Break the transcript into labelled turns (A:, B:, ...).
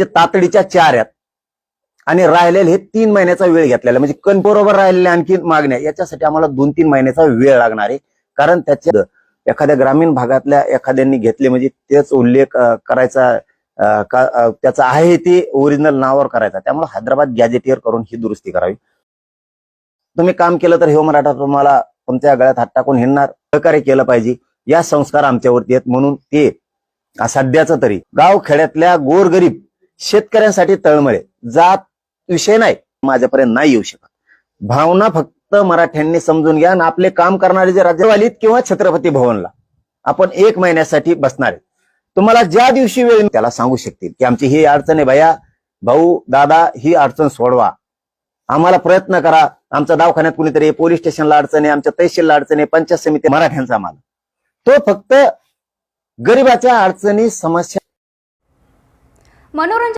A: ते तातडीच्या चार आहेत. आणि राहिलेले हे तीन महिन्याचा वेळ घेतलेला म्हणजे कण बरोबर राहिलेल्या आणखी मागण्या याच्यासाठी आम्हाला दोन तीन महिन्याचा वेळ लागणार आहे. कारण त्याच्या एखाद्या ग्रामीण भागातल्या एखाद्यांनी घेतले म्हणजे तेच उल्लेख करायचा त्याचा आहे ते ओरिजिनल नावावर करायचा. त्यामुळे हैदराबाद गॅजेटियर करून ही दुरुस्ती करावी. तुम्ही काम केलं तर हे हो मराठा तुम्हाला तुमच्या गळ्यात हात टाकून हिंडणार. सहकार्य केलं पाहिजे. या संस्कार आमच्यावरती आहेत. म्हणून ते सध्याचं तरी. गाव खेड्यातल्या गोरगरीब शेतकऱ्यांसाठी तळमळे जात विषय नाही माझ्यापर्यंत नाही येऊ शकत. भावना फक्त मराठ्यांनी समजून घ्या आणि आपले काम करणारे जे राज्यवालीत किंवा छत्रपती भवनला आपण एक महिन्यासाठी बसणार आहे तुम्हाला ज्या दिवशी वेळ त्याला सांगू शकतील की आमची ही अडचण आहे भैया भाऊ दादा ही अडचण सोडवा. आम्हाला प्रयत्न करा. आमच्या दवाखान्यात कुणीतरी पोलीस स्टेशनला अडचण आहे आमच्या तहसीलला अडचण आहे पंचायत समिती मराठ्यांचा आम्हाला. तो फक्त गरिबाच्या अडचणी समस्या
B: మనోరంజన